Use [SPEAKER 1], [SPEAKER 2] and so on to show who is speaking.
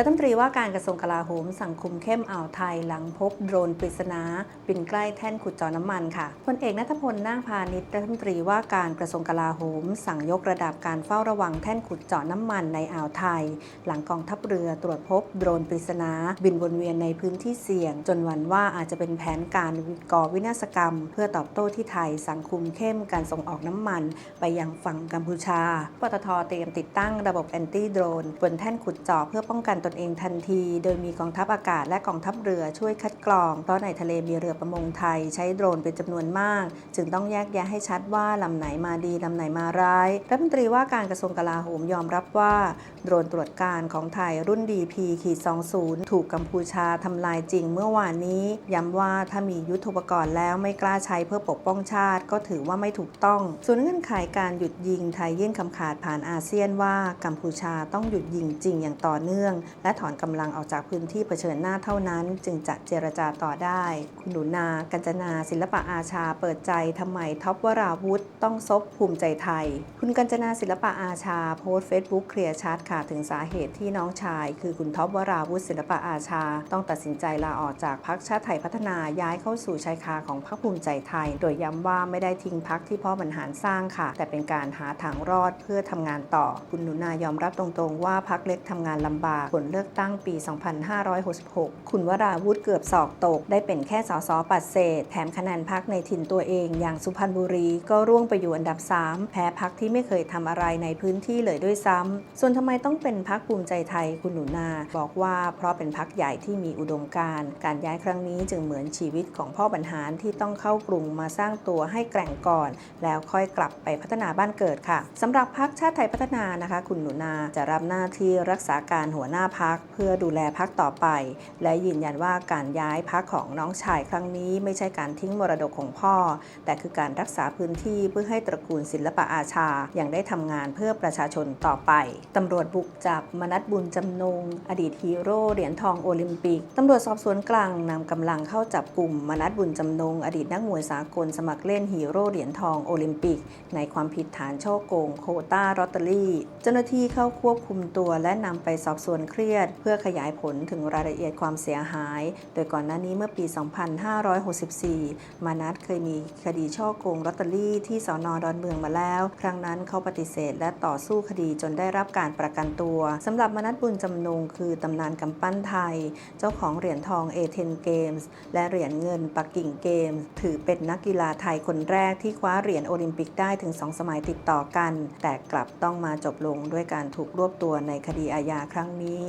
[SPEAKER 1] รัฐมนตรีว่าการกระทรวงกลาโหมสั่งคุมเข้มอ่าวไทยหลังพบโดรนปริศนาบินใกล้แท่นขุดเจาะน้ำมันค่ะพลเอกนัทพลนาคพาณิชย์รัฐมนตรีว่าการกระทรวงกลาโหม สั่งยกระดับการเฝ้าระวังแท่นขุดเจาะน้ำมันในอ่าวไทย หลังกองทัพเรือตรวจพบโดรนปริศนาบินวนเวียนในพื้นที่เสี่ยง จนวันว่าอาจจะเป็นแผนการก่อวินาศกรรม เพื่อตอบโต้ที่ไทย สั่งคุมเข้มการส่งออกน้ำมัน ไปยังฝั่งกัมพูชาปตทเตรียมติดตั้งระบบแอนตี้โดรนบนแท่นขุดเจาะเพื่อป้องกันตนเองทันที โดยมีกองทัพอากาศและกองทัพเรือช่วยคัดกรอง เพราะในทะเลมีเรือประมงไทยใช้โดรนเป็นจำนวนมาก จึงต้องแยกแยะให้ชัดว่าลำไหนมาดีลำไหนมาร้าย รัฐมนตรีว่าการกระทรวงกลาโหมยอมรับว่า โดรนตรวจการของไทยรุ่น DP ขีด20 ถูกกัมพูชาทำลายจริงเมื่อวานนี้ ย้ำว่าถ้ามียุทธปกรณ์แล้วไม่กล้าใช้เพื่อปกป้องชาติ ก็ถือว่าไม่ถูกต้อง ส่วนเงื่อนไขการหยุดยิงไทยยื่นคำขาดผ่านอาเซียนว่ากัมพูชาต้องหยุดยิงจริงอย่างต่อเนื่องและถอนกำลังออกจากพื้นที่เผชิญหน้าเท่านั้น จึงจะเจรจาต่อได้ คุณหนูนา กัญจนา ศิลปะอาชา เปิดใจทำไมท็อปวราวุธ ต้องซบภูมิใจไทย คุณกัญจนาศิลปะอาชา โพสต์เฟซบุ๊กเคลียร์ชัดค่ะถึงสาเหตุที่น้องชาย คือคุณท็อปวราวุธศิลปะอาชา ต้องตัดสินใจลาออกจากพรรคชาติไทยพัฒนาย้ายเข้าสู่ชายคาของพรรคภูมิใจไทย โดยย้ำว่าไม่ได้ทิ้งพรรคที่พ่อบรรหารสร้างค่ะ แต่เป็นการหาทางรอดเพื่อทำงานต่อ คุณหนูนายอมรับตรงๆ ว่าพรรคเล็กทำงานลำบากลเลือกตั้งปี 2566 คุณวราวุธเกือบสอกตก ได้เป็นแค่สสปัดเศษ แถมคะแนนพรรคในถิ่นตัวเองอย่างสุพรรณบุรีก็ร่วงไปอยู่อันดับ 3 แพ้พรรคที่ไม่เคยทำอะไรในพื้นที่เลยด้วยซ้ำส่วนทำไมต้องเป็นพรรคภูมิใจไทยคุณหนูนา บอกว่าเพราะเป็นพรรคใหญ่ที่มีอุดมการณ์การย้ายครั้งนี้จึงเหมือนชีวิตของพ่อบรรหารที่ต้องเข้ากรุงมาสร้างตัวให้แกร่งก่อน แล้วค่อยกลับไปพัฒนาบ้านเกิดค่ะสำหรับพรรคชาติไทยพัฒนานะคะ คุณหนูนาจะรับหน้าที่รักษาการหัวหน้าพักเพื่อดูแลพักต่อไป และยืนยันว่าการย้ายพักของน้องชายครั้งนี้ ไม่ใช่การทิ้งมรดกของพ่อ แต่คือการรักษาพื้นที่เพื่อให้ตระกูลศิลปะอาชาอยังได้ทำงานเพื่อประชาชนต่อไปตำรวจบุกจับมนัดบุญจำนง อดีตฮีโร่เหรียญทองโอลิมปิกตำรวจสอบสวนกลางนำกำลังเข้าจับกลุ่มมนัดบุญจำนง อดีตนักมวยสากลสมัครเล่นฮีโร่เหรียญทองโอลิมปิก ในความผิดฐานช่อโกงโคต้าลอตเตอรี่ เจ้าหน้าที่เข้าควบคุมตัวและนำไปสอบสวนเครียด เพื่อขยายผลถึงรายละเอียดความเสียหาย โดยก่อนหน้านี้เมื่อปี 2564 มานัดเคยมีคดีช่อโกงลอตเตอรี่ที่สอนอดอนเมืองมาแล้ว ครั้งนั้นเขาปฏิเสธและต่อสู้คดีจนได้รับการประกันตัวสำหรับมนัดบุญจำนงคือตำนานกำปั้นไทย เจ้าของเหรียญทองเอเธนเกมส์และเหรียญเงินปักกิ่งเกมส์ถือเป็นนักกีฬาไทยคนแรกที่คว้าเหรียญโอลิมปิกได้ถึง 2 สมัยติดต่อกัน แต่กลับต้องมาจบลงด้วยการถูกรวบตัวในคดีอาญาครั้งนี้